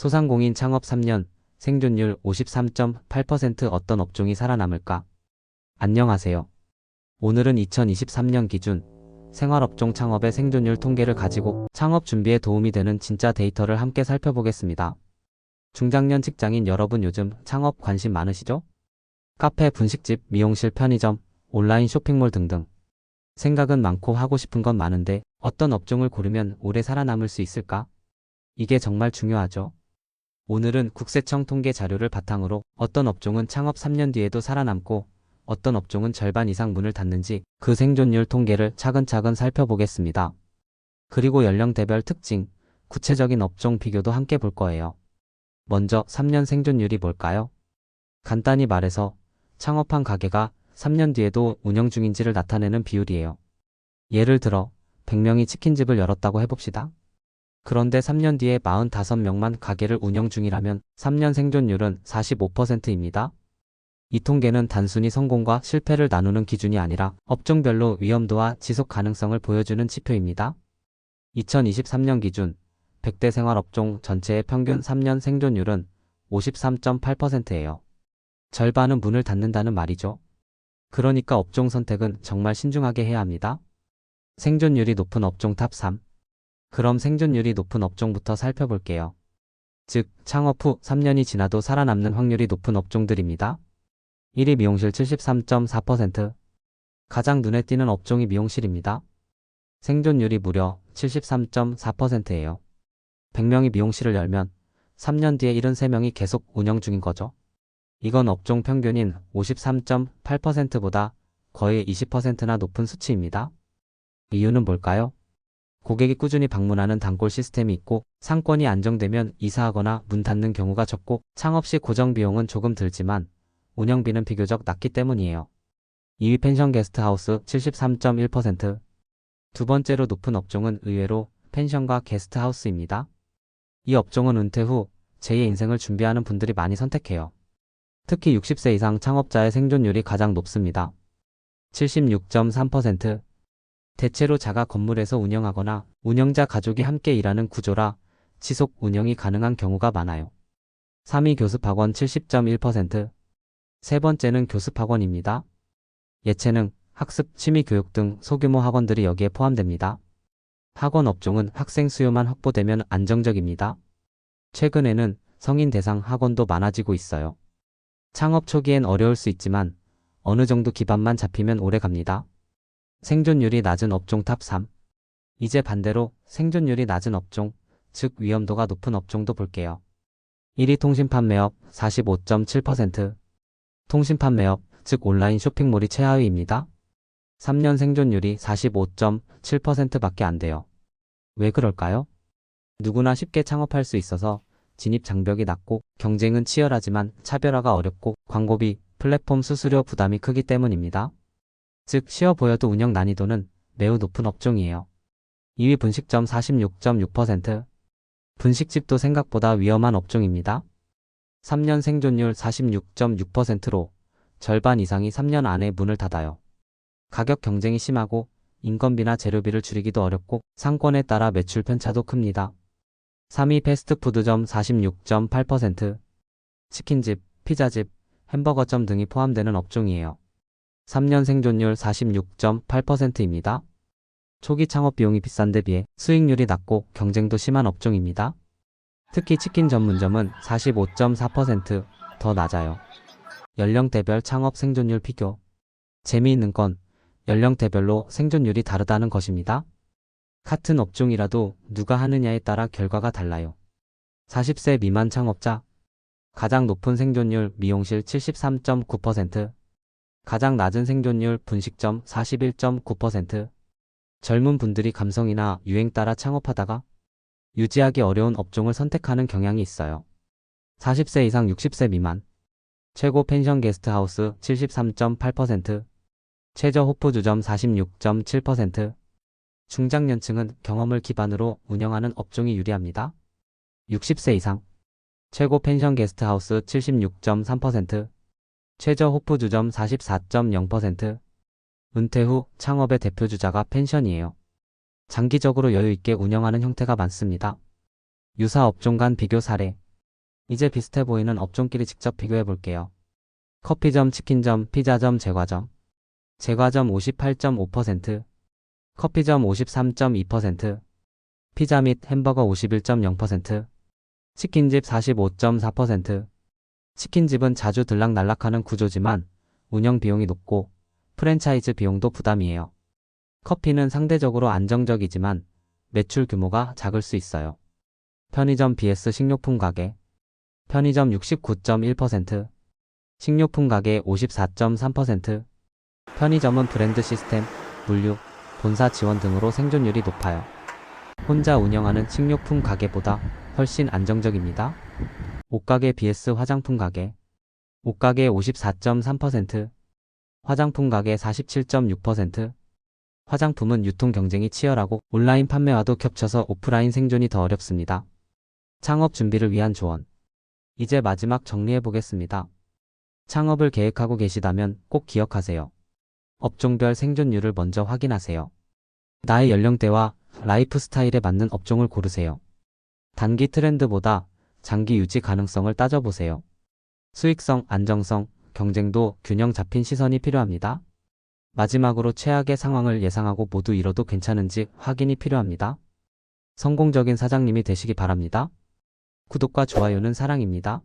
소상공인 창업 3년, 생존율 53.8% 어떤 업종이 살아남을까? 안녕하세요. 오늘은 2023년 기준 생활업종 창업의 생존율 통계를 가지고 창업 준비에 도움이 되는 진짜 데이터를 함께 살펴보겠습니다. 중장년 직장인 여러분 요즘 창업 관심 많으시죠? 카페, 분식집, 미용실, 편의점, 온라인 쇼핑몰 등등. 생각은 많고 하고 싶은 건 많은데 어떤 업종을 고르면 오래 살아남을 수 있을까? 이게 정말 중요하죠. 오늘은 국세청 통계 자료를 바탕으로 어떤 업종은 창업 3년 뒤에도 살아남고 어떤 업종은 절반 이상 문을 닫는지 그 생존율 통계를 차근차근 살펴보겠습니다. 그리고 연령대별 특징, 구체적인 업종 비교도 함께 볼 거예요. 먼저 3년 생존율이 뭘까요? 간단히 말해서 창업한 가게가 3년 뒤에도 운영 중인지를 나타내는 비율이에요. 예를 들어 100명이 치킨집을 열었다고 해봅시다. 그런데 3년 뒤에 45명만 가게를 운영 중이라면 3년 생존율은 45%입니다. 이 통계는 단순히 성공과 실패를 나누는 기준이 아니라 업종별로 위험도와 지속 가능성을 보여주는 지표입니다. 2023년 기준 100대 생활업종 전체의 평균 3년 생존율은 53.8%예요. 절반은 문을 닫는다는 말이죠. 그러니까 업종 선택은 정말 신중하게 해야 합니다. 생존율이 높은 업종 탑 3. 그럼 생존율이 높은 업종부터 살펴볼게요. 즉, 창업 후 3년이 지나도 살아남는 확률이 높은 업종들입니다. 1위 미용실 73.4%. 가장 눈에 띄는 업종이 미용실입니다. 생존율이 무려 73.4%예요. 100명이 미용실을 열면 3년 뒤에 73명이 계속 운영 중인 거죠. 이건 업종 평균인 53.8%보다 거의 20%나 높은 수치입니다. 이유는 뭘까요? 고객이 꾸준히 방문하는 단골 시스템이 있고 상권이 안정되면 이사하거나 문 닫는 경우가 적고 창업 시 고정 비용은 조금 들지만 운영비는 비교적 낮기 때문이에요. 2위 펜션 게스트하우스 73.1%. 두 번째로 높은 업종은 의외로 펜션과 게스트하우스입니다. 이 업종은 은퇴 후 제2의 인생을 준비하는 분들이 많이 선택해요. 특히 60세 이상 창업자의 생존율이 가장 높습니다. 76.3%. 대체로 자가 건물에서 운영하거나 운영자 가족이 함께 일하는 구조라 지속 운영이 가능한 경우가 많아요. 3위 교습학원 70.1%. 세 번째는 교습학원입니다. 예체능, 학습, 취미교육 등 소규모 학원들이 여기에 포함됩니다. 학원 업종은 학생 수요만 확보되면 안정적입니다. 최근에는 성인 대상 학원도 많아지고 있어요. 창업 초기엔 어려울 수 있지만 어느 정도 기반만 잡히면 오래 갑니다. 생존율이 낮은 업종 탑 3. 이제 반대로 생존율이 낮은 업종, 즉 위험도가 높은 업종도 볼게요. 1위 통신 판매업 45.7%. 통신 판매업, 즉 온라인 쇼핑몰이 최하위입니다. 3년 생존율이 45.7%밖에 안 돼요. 왜 그럴까요? 누구나 쉽게 창업할 수 있어서 진입 장벽이 낮고 경쟁은 치열하지만 차별화가 어렵고 광고비, 플랫폼 수수료 부담이 크기 때문입니다. 즉 쉬워 보여도 운영 난이도는 매우 높은 업종이에요. 2위 분식점 46.6%. 분식집도 생각보다 위험한 업종입니다. 3년 생존율 46.6%로 절반 이상이 3년 안에 문을 닫아요. 가격 경쟁이 심하고 인건비나 재료비를 줄이기도 어렵고 상권에 따라 매출 편차도 큽니다. 3위 패스트푸드점 46.8%. 치킨집, 피자집, 햄버거점 등이 포함되는 업종이에요. 3년 생존율 46.8%입니다. 초기 창업 비용이 비싼 데 비해 수익률이 낮고 경쟁도 심한 업종입니다. 특히 치킨 전문점은 45.4%더 낮아요. 연령대별 창업 생존율 비교. 재미있는 건 연령대별로 생존율이 다르다는 것입니다. 같은 업종이라도 누가 하느냐에 따라 결과가 달라요. 40세 미만 창업자. 가장 높은 생존율 미용실 73.9%. 가장 낮은 생존율 분식점 41.9%. 젊은 분들이 감성이나 유행 따라 창업하다가 유지하기 어려운 업종을 선택하는 경향이 있어요. 40세 이상 60세 미만. 최고 펜션 게스트하우스 73.8%. 최저 호프주점 46.7%. 중장년층은 경험을 기반으로 운영하는 업종이 유리합니다. 60세 이상. 최고 펜션 게스트하우스 76.3%. 최저 호프 주점 44.0%. 은퇴 후 창업의 대표 주자가 펜션이에요. 장기적으로 여유 있게 운영하는 형태가 많습니다. 유사 업종 간 비교 사례. 이제 비슷해 보이는 업종끼리 직접 비교해 볼게요. 커피점, 치킨점, 피자점, 제과점. 제과점 58.5%, 커피점 53.2%, 피자 및 햄버거 51.0%, 치킨집 45.4%. 치킨집은 자주 들락날락하는 구조지만 운영 비용이 높고 프랜차이즈 비용도 부담이에요. 커피는 상대적으로 안정적이지만 매출 규모가 작을 수 있어요. 편의점 vs 식료품 가게. 편의점 69.1%, 식료품 가게 54.3%. 편의점은 브랜드 시스템, 물류, 본사 지원 등으로 생존율이 높아요. 혼자 운영하는 식료품 가게보다 훨씬 안정적입니다. 옷가게 vs 화장품 가게. 옷가게 54.3%, 화장품 가게 47.6%. 화장품은 유통 경쟁이 치열하고 온라인 판매와도 겹쳐서 오프라인 생존이 더 어렵습니다. 창업 준비를 위한 조언. 이제 마지막 정리해 보겠습니다. 창업을 계획하고 계시다면 꼭 기억하세요. 업종별 생존율을 먼저 확인하세요. 나의 연령대와 라이프 스타일에 맞는 업종을 고르세요. 단기 트렌드보다 장기 유지 가능성을 따져보세요. 수익성, 안정성, 경쟁도 균형 잡힌 시선이 필요합니다. 마지막으로 최악의 상황을 예상하고 모두 잃어도 괜찮은지 확인이 필요합니다. 성공적인 사장님이 되시기 바랍니다. 구독과 좋아요는 사랑입니다.